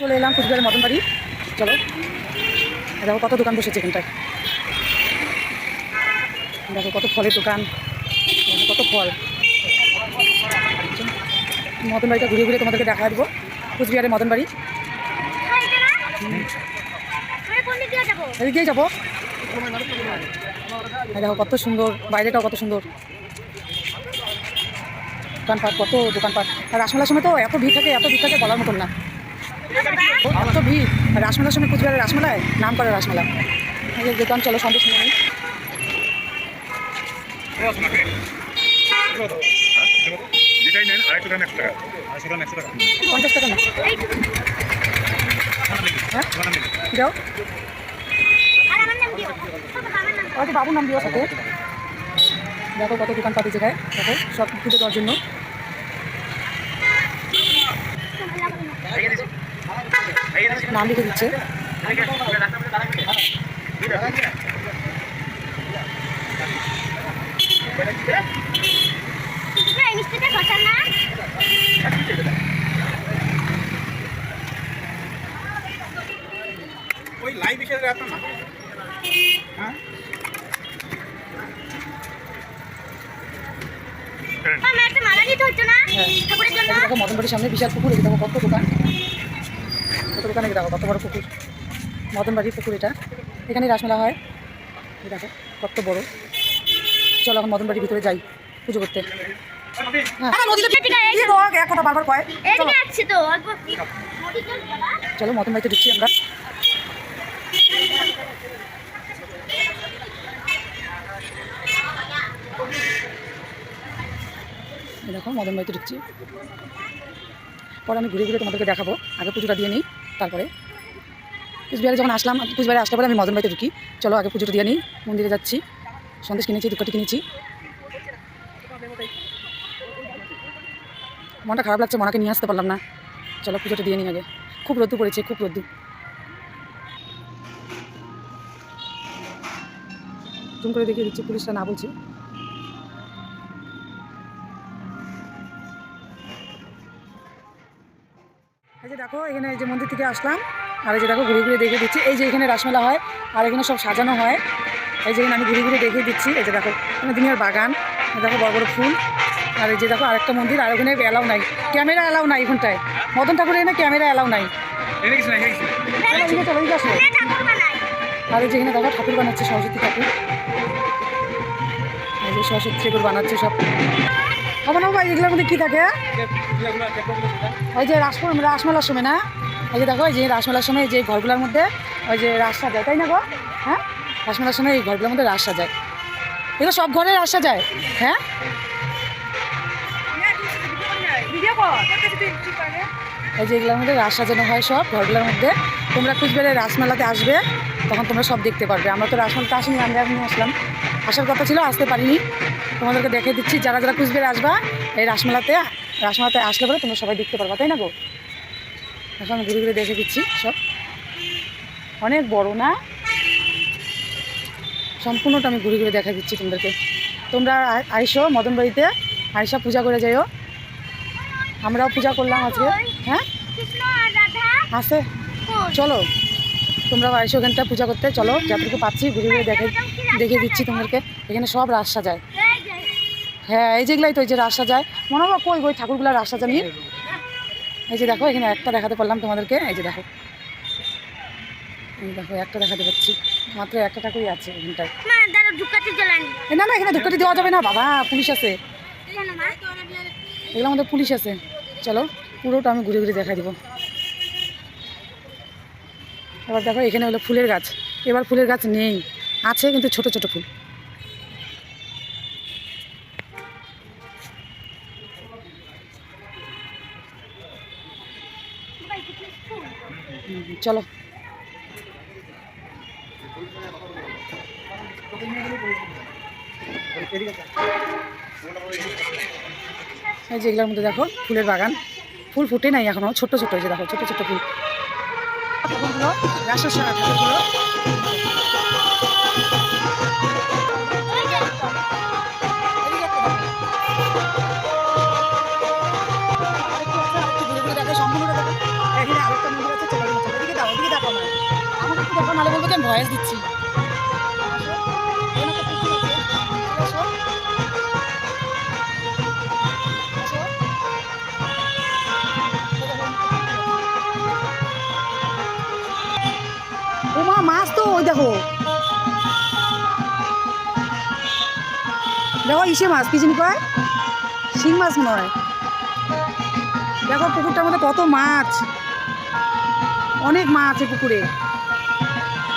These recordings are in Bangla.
চলে এলাম কুচবিহারের মদন বাড়ি। চলো। দেখো কত দোকান বসেছে এখানটায়। দেখো কত ফলের দোকান। কত ফল। মদন বাড়িটা ঘুরে ঘুরে তোমাদেরকে দেখা দেবো। কুচবিহারের মদন বাড়ি। এদিকেই যাব। দেখো কত সুন্দর, বাইরেটাও কত সুন্দর। দোকানপাট, কত দোকানপাট। আর রাসমেলার সময় তো এত ভিড় থাকে, এত ভিড় থাকে বলার মতন না। এত ভিড়। রাসমেলার সময় কুচবিহারের রাসমেলায়? নাম করে রাসমেলা। দোকান, চলো সন্দেশ নিয়ে পঞ্চাশ টাকা না? হ্যাঁ? যাও। বাবুর নাম দিও সাথে। দেখো কত দোকান পাতি জায়গায়। দেখো, সব পুজো দেওয়ার জন্য। নাম লিখে দিচ্ছে ওই লাইভ হিসেবে আপনার না? হ্যাঁ। হ্যাঁ এই যে দেখো মদন বাড়ির সামনে বিশাল পুকুর দেখো কত দোকান। দোকানে দেখো কত বড় পুকুর? মদন বাড়ির পুকুর এটা। এখানে রাসমেলা হয়। দেখো কত বড়। চলো এখন মদন বাড়ির ভিতরে যাই পুজো করতে। হ্যাঁ। চলো। মদন বাড়িতে ঢুকছি আমরা। দেখো মদন বাড়িতে ঢুকছি। পরে আমি ঘুরে ঘুরে তোমাদেরকে দেখাবো। আগে পুজোটা দিয়ে নিই। তারপরে কুচবিহারে যখন আসলাম, কুচবিহারে আসলে পরে আমি মদন বাড়িতে ঢুকি। চলো আগে পুজোটা দিয়ে নিই মন্দিরে যাচ্ছি। সন্দেশ কিনেছি দুকাটি কিনেছি। মনটা খারাপ লাগছে, মনাকে নিয়ে আসতে পারলাম না। চলো পুজোটা দিয়ে নিই আগে। খুব রোদ্দু পড়েছে, খুব রোদ্দু জুম করে দেখিয়ে দিচ্ছি, পুলিশরা না বলছি। দেখো এখানে এই যে মন্দির থেকে আসলাম আর এই যে দেখো ঘুরে ঘুরে দেখে দিচ্ছি। এই যে এখানে রাসমেলা হয় আর এখানে সব সাজানো হয়। এই যে আমি ঘুরে ঘুরে দেখিয়ে দিচ্ছি। এই যে দেখো এখানে দুনিয়ার বাগান দেখো বড় বড় ফুল। আর এই যে দেখো আরেকটা মন্দির আর ওখানে অ্যালাউ নাই। ক্যামেরা অ্যালাউ নাই এখানটায়। মদন ঠাকুরের এখানে ক্যামেরা অ্যালাউ নাই। আর এই যে এখানে দেখো ঠাকুর বানাচ্ছে সরস্বতী ঠাকুর। এই যে সরস্বতী ঠাকুর বানাচ্ছে সব। আমার ভাই এগুলোর মধ্যে কী থাকে? ওই যে রাস রাসমেলার সময় না? এই যে দেখো এই যে রাসমেলার সময় যে ঘরগুলোর মধ্যে ওই যে রাস সাজায় তাই না গো? হ্যাঁ? রাসমেলার সময় এই ঘরগুলোর মধ্যে রাস সাজায়। এগুলো সব ঘরে রাস সাজায় হ্যাঁ? এই যে এগুলোর মধ্যে রাস সাজানো হয় সব ঘরগুলোর মধ্যে। তোমরা কুচবিহারে রাসমেলাতে আসবে তখন তোমরা সব দেখতে পারবে। আমরা তো রাসমেলাতে আসিনি আমরা এমনি আসলাম। আসার কথা ছিল আসতে পারিনি। তোমাদেরকে দেখে দিচ্ছি যারা যারা কুচবিহারে আসবা এই রাসমেলাতে রাসমেলাতে আসলে পরে তোমরা সবাই দেখতে পারবা তাই না গো? এখন আমি ঘুরে ঘুরে দেখে দিচ্ছি সব। অনেক বড় না? সম্পূর্ণটা আমি ঘুরে ঘুরে দেখা দিচ্ছি তোমাদেরকে। তোমরা আইসো মদন বাড়িতে আইসা পূজা করে যাইও। আমরাও পূজা করলাম আজকে হ্যাঁ? আছে। চলো তোমরা আইসো ওখানটা পূজা করতে চলো যতটুকু পাচ্ছি ঘুরে ঘুরে দেখে দেখে দিচ্ছি তোমাদেরকে। এখানে সব রাস সাজায়। হ্যাঁ এই যেগুলাই তো এই যে রাস যায়। মনে হয় কই ওই ঠাকুরগুলো রাস সাজানি এই যে দেখো এখানে একটা দেখাতে পারলাম তোমাদেরকে। এই যে দেখো। এই দেখো একটা দেখাতে পাচ্ছি। মাত্র একটা ঠাকুরই আছে এখানটায়। না না এখানে ধুকাটি দেওয়া যাবে না বাবা পুলিশ আছে। এগুলোর আমাদের পুলিশ আছে। চলো পুরোটা আমি ঘুরে ঘুরে দেখাই দিব। এবার দেখো এখানে হলো ফুলের গাছ। এবার ফুলের গাছ নেই। আছে কিন্তু ছোট ছোট ফুল। চলো। এই যে এগুলোর মধ্যে দেখো, ফুলের বাগান। ফুল ফুটে নাই এখনও ছোট ছোট যে দেখো ছোট ছোট ফুল। ঠাকুরগুলো রাসের সারা ভয়েস দিচ্ছি আসো। এখানে একটা পুকুর আছে। আসো। আসো। ও মা মাছ তো, ওই দেখো দেখো, ইসে মাছ, কি কয় শিং মাছ হয় দেখো পুকুরটার মধ্যে কত মাছ অনেক মাছ এই পুকুরে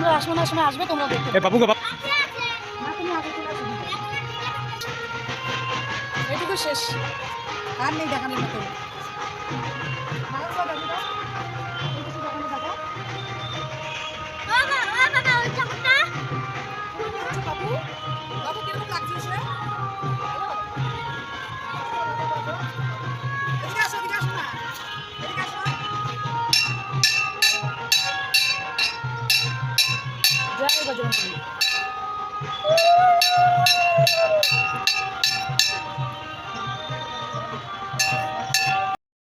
তোমরা আসবে না সময় আসবে তোমরা দেখতে এ বাবু। এটুকু শেষ। আর নেই দেখানোর মতো। বজরঙ্গবলী।